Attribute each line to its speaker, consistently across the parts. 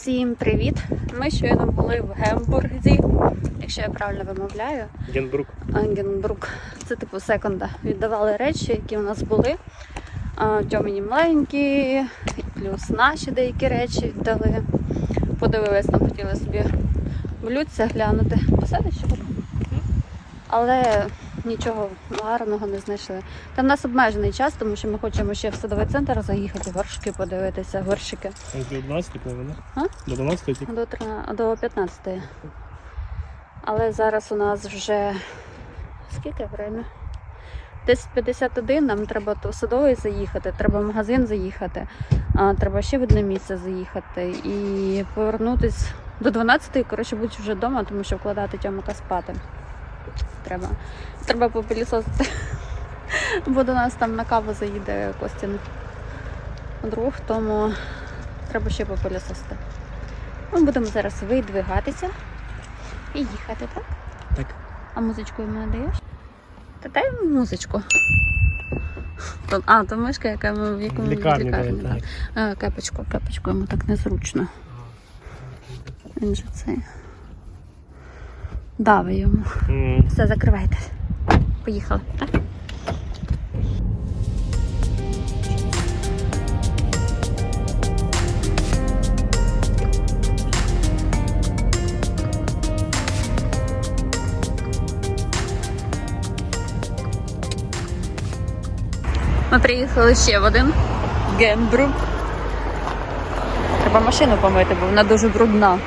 Speaker 1: Всім привіт! Ми щойно були в Гембурзі, якщо я правильно вимовляю.
Speaker 2: Генбрук.
Speaker 1: Ангенбрук. Це типу секонда. Віддавали речі, які у нас були. А, Тьомині маленькі, плюс наші деякі речі віддали. Подивились, нам хотіли собі блюдця глянути. Посадиш? Але нічого гарного не знайшли. Там у нас обмежений час, тому що ми хочемо ще в садовий центр заїхати, горшки подивитися, горщики.
Speaker 2: До 12 повинна.
Speaker 1: А?
Speaker 2: До 12 тільки.
Speaker 1: До, 13, до 15. Але зараз у нас вже скільки время? Десь 51, нам треба до садовий заїхати, треба в магазин заїхати, а, треба ще в одне місце заїхати і повернутись до 12, коротше, будь вже вдома, тому що вкладати Тьомика спати. Треба. Треба попилісосити. Бо до нас там на каву заїде Костін друг, тому треба ще попилісосити. Ми будемо зараз видвигатися і їхати, так?
Speaker 2: Так.
Speaker 1: А музичку йому даєш? Та дай йому музичку. А, то мишка, яка ми в якому
Speaker 2: лікарні
Speaker 1: лікарні,
Speaker 2: буде, так.
Speaker 1: А, кепочку, кепочку йому так незручно. Він же цей. Дави йому.
Speaker 2: М,
Speaker 1: Все, закривайтесь. Поїхали, так? Ми приїхали ще в один Генбрук. Треба машину помити, бо вона дуже брудна.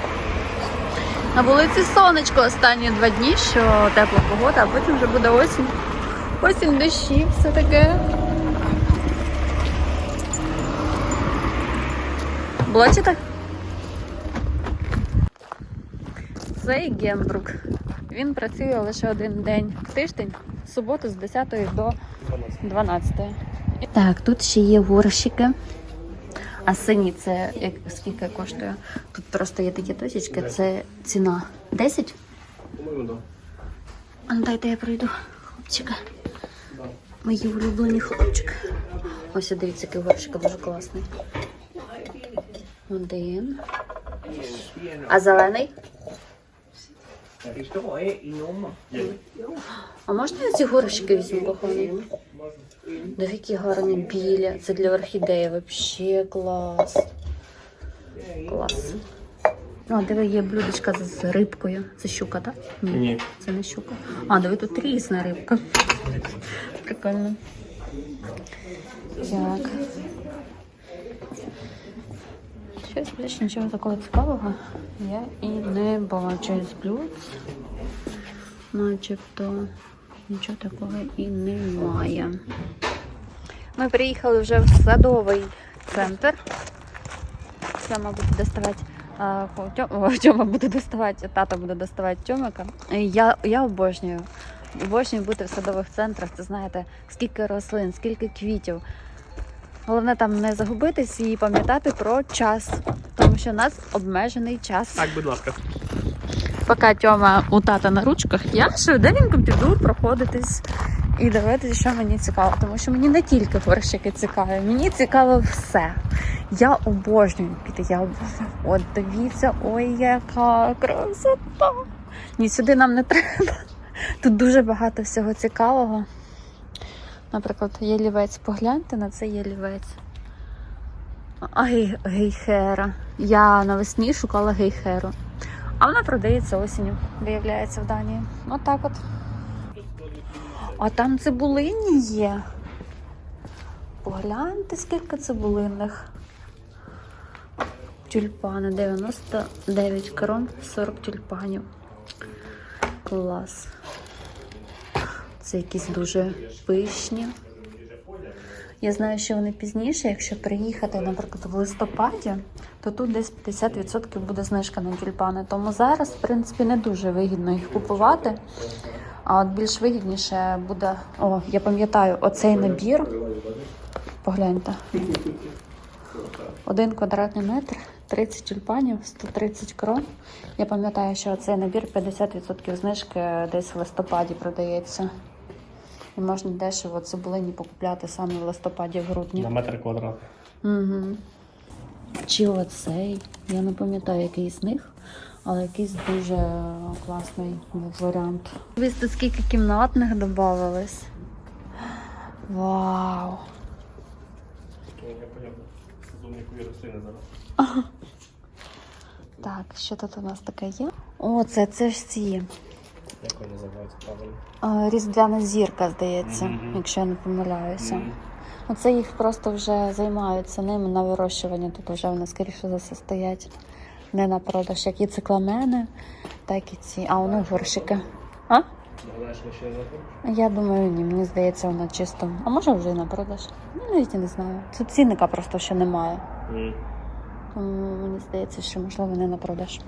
Speaker 1: На вулиці сонечко останні два дні, що тепла погода, а потім вже буде осінь. Осінь, дощі, все таке. Бачите? Цей Гембрук. Він працює лише один день в тиждень, в суботу з 10 до
Speaker 2: 12.
Speaker 1: 12. Так, тут ще є горщики. А сині це як, скільки коштує? Тут просто є такі точечки, це ціна 10?
Speaker 2: По-моєму, да.
Speaker 1: А ну дайте я пройду, хлопчика. Мої улюблені хлопчики. Ось дивіться, який горщик дуже класний. Один. А зелений? А можна я ці горщики візьму кохані? Які гарні білі. Це для орхідеї. Вообще клас. Клас. О, диви, є блюдечка з рибкою. Це щука, так?
Speaker 2: Ні.
Speaker 1: Це не щука. А, диви, тут різна рибка. Прикольно. Так. Щось більше нічого такого цікавого я і не бачу з блюд. Начебто нічого такого і немає. Ми приїхали вже в садовий центр. Тьома буде доставати. Тьома буде доставати, тато буде доставати Тьомика. Я, я обожнюю. Обожнюю бути в садових центрах. Це знаєте, скільки рослин, скільки квітів. Головне там не загубитись і пам'ятати про час, тому що у нас обмежений час.
Speaker 2: Так, будь ласка.
Speaker 1: Поки Тьома у тата на ручках, я швиденько піду проходитись і дивитися, що мені цікаво. Тому що мені не тільки горщики цікаві, мені цікаво все. Я обожнюю квіти, я обожнюю. От дивіться, ой, яка красота! Ні, сюди нам не треба. Тут дуже багато всього цікавого. Наприклад, ялівець. Погляньте на цей ялівець. Ай, гейхера. Я навесні шукала гейхеру. А вона продається осінню, виявляється в Данії. Отак от. А там цибулині є. Погляньте, скільки цибулинних. Тюльпани 99 крон, 40 тюльпанів. Клас. Це якісь дуже пишні. Я знаю, що вони пізніше, якщо приїхати, наприклад, в листопаді, то тут десь 50% буде знижка на тюльпани. Тому зараз, в принципі, не дуже вигідно їх купувати. А от більш вигідніше буде. О, я пам'ятаю, оцей набір. Погляньте. Один квадратний метр, 30 тюльпанів, 130 крон. Я пам'ятаю, що цей набір 50% знижки десь в листопаді продається. І можна дешево цибулині покупляти саме в листопаді, в грудні.
Speaker 2: На метр квадратний.
Speaker 1: Угу. Чи оцей. Я не пам'ятаю, який з них, але якийсь дуже класний варіант. Дивіться, скільки кімнатних додавалось. Вау! Так, що тут у нас таке є? О, це, це ж ці.
Speaker 2: Як вони називаються правильно?
Speaker 1: Різдвяна зірка, здається,
Speaker 2: Мгм.
Speaker 1: якщо я не помиляюся.
Speaker 2: Мгм.
Speaker 1: Оце їх просто вже займаються ними на вирощування. Тут вже вони скоріше за все стоять не на продаж, як і цикламени, так і ці. А воно горщики. А? Я думаю, ні, мені здається, воно чисто. А може вже і на продаж? Ну, навіть і не знаю. Це цінника просто ще немає. Тому мені здається, що можливо не на продаж.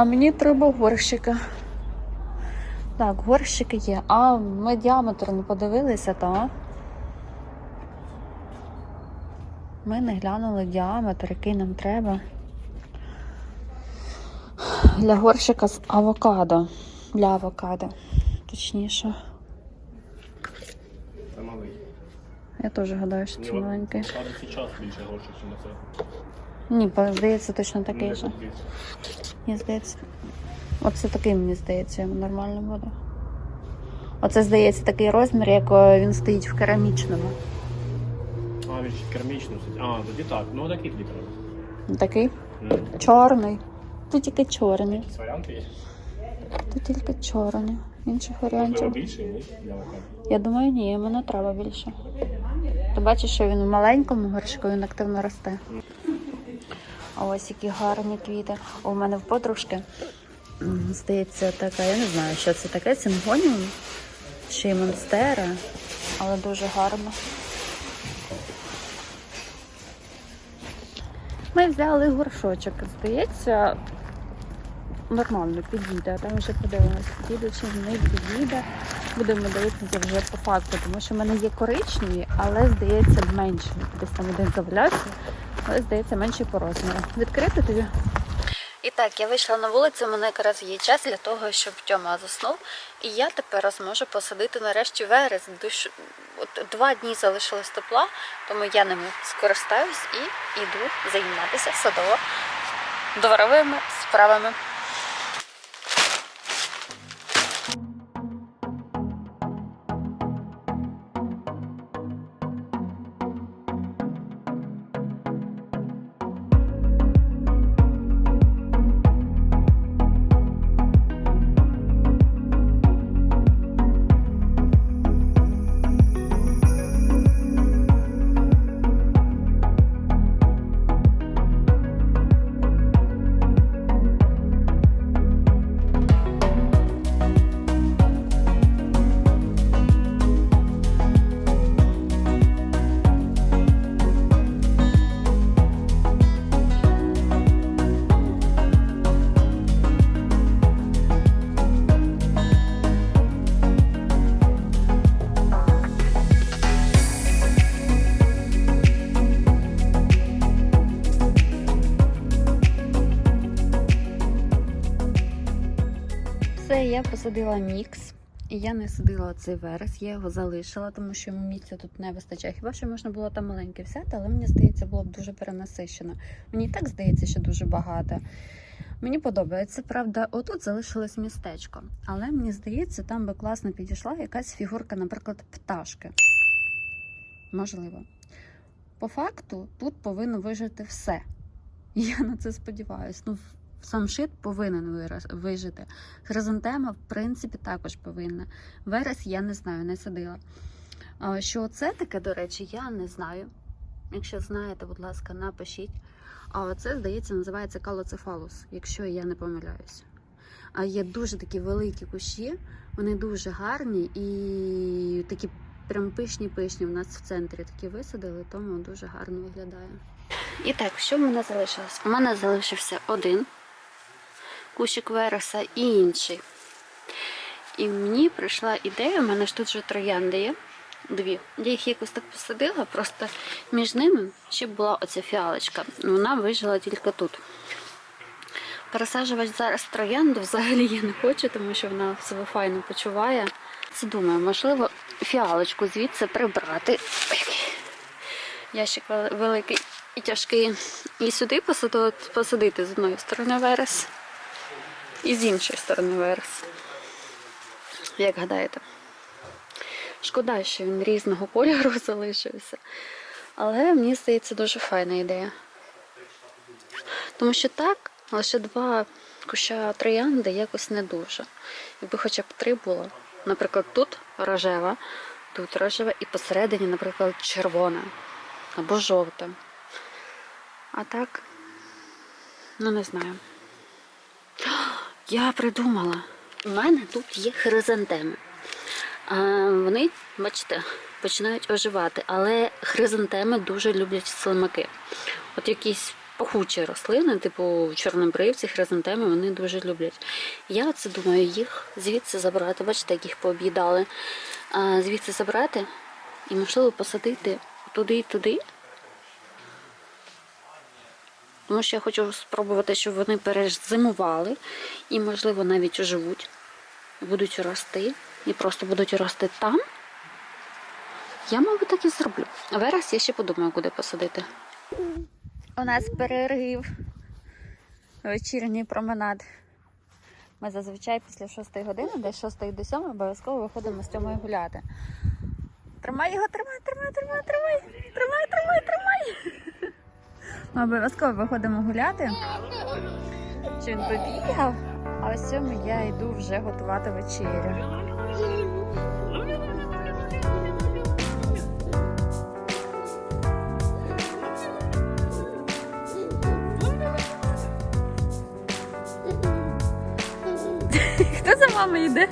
Speaker 1: А мені треба горщика. Так, горщики є. А ми діаметр не подивилися, та? Ми не глянули діаметр, який нам треба. Для горщика з авокадо. Для авокадо. Точніше.
Speaker 2: Це малий.
Speaker 1: Я теж гадаю, що це маленький.
Speaker 2: Садиться час більше грошей, ніж на це.
Speaker 1: Ні, здається, точно такий же. Мені здається. Оце такий, мені здається, йому нормально буде. Оце, здається, такий розмір, як е, він стоїть в керамічному.
Speaker 2: А, він ще кермічно сидить. А, тоді так. Ну такий тобі треба.
Speaker 1: Такий
Speaker 2: Ну,
Speaker 1: чорний. Тут тільки чорний.
Speaker 2: Якісь варіанти є?
Speaker 1: Тут тільки чорний. Інших варіантів.
Speaker 2: більший, ні?
Speaker 1: Я думаю, ні, йому не треба більше. Ти бачиш, що він в маленькому горшку, він активно росте. Ось які гарні квіти. У мене в подружки, здається, така, я не знаю, що це таке, сингоніум чи монстера, але дуже гарно. Ми взяли горшочок, здається, нормально підійде, а там вже подивимося, підійде чи не підійде. Будемо дивитися вже по факту, тому що в мене є коричневі, але здається менші. Десь там один завалявся, але здається менший по розміру. Відкрити тобі? І так, я вийшла на вулицю, у мене якраз є час для того, щоб Тьома заснув. І я тепер зможу посадити нарешті верес. Душ... От два дні залишилось тепла, тому я ними скористаюсь і йду займатися садово дворовими справами. Я посадила мікс. І я не садила цей верес, я його залишила, тому що йому місця тут не вистачає. Хіба що можна було там маленьке взяти, але мені здається, було б дуже перенасищено. Мені так здається, що дуже багато. Мені подобається, правда, отут залишилось містечко. Але мені здається, там би класно підійшла якась фігурка, наприклад, пташки. Можливо. По факту, тут повинно вижити все. Я на це сподіваюся. Ну, сам шит повинен вижити. Хризантема, в принципі, також повинна. Верес я не знаю, не садила. Що це таке, до речі, я не знаю. Якщо знаєте, будь ласка, напишіть. А це, здається, називається калоцефалус, якщо я не помиляюсь. А є дуже такі великі кущі, вони дуже гарні і такі прям пишні-пишні. У нас в центрі такі висадили, тому дуже гарно виглядає. І так, що в мене залишилось? У мене залишився один кущик вереса і інший. І мені прийшла ідея, у мене ж тут вже троянди є. Дві. Я їх якось так посадила, просто між ними ще була оця фіалочка. Вона вижила тільки тут. Пересаджувати зараз троянду взагалі я не хочу, тому що вона себе файно почуває. Це думаю, можливо, фіалочку звідси прибрати. Ящик великий. і тяжкий. І сюди посадити, посадити з одної сторони верес, і з іншої сторони верес. Як гадаєте? Шкода, що він різного кольору залишився. Але мені здається дуже файна ідея. Тому що так, лише два куща троянди якось не дуже. Якби хоча б три було. Наприклад, тут рожева, тут рожева і посередині, наприклад, червона або жовта. А так, ну не знаю. Я придумала. У мене тут є хризантеми. Вони, бачите, починають оживати, але хризантеми дуже люблять слимаки. От якісь пахучі рослини, типу чорнобривці, хризантеми, вони дуже люблять. Я це думаю, їх звідси забрати. Бачите, як їх пооб'їдали. Звідси забрати і, можливо, посадити туди і туди. Тому що я хочу спробувати, щоб вони перезимували і, можливо, навіть оживуть, будуть рости і просто будуть рости там. Я, мабуть, так і зроблю. А Верес я ще подумаю, куди посадити. У нас перерив. Вечірній променад. Ми зазвичай після 6 години, десь 6 до 7 обов'язково виходимо з Тьомою гуляти. Тримай його, тримай, тримай, тримай, тримай, тримай, тримай, тримай. Ми обов'язково виходимо гуляти. Чи він побігав? А ось цьому я йду вже готувати вечерю. Хто за мамою йде?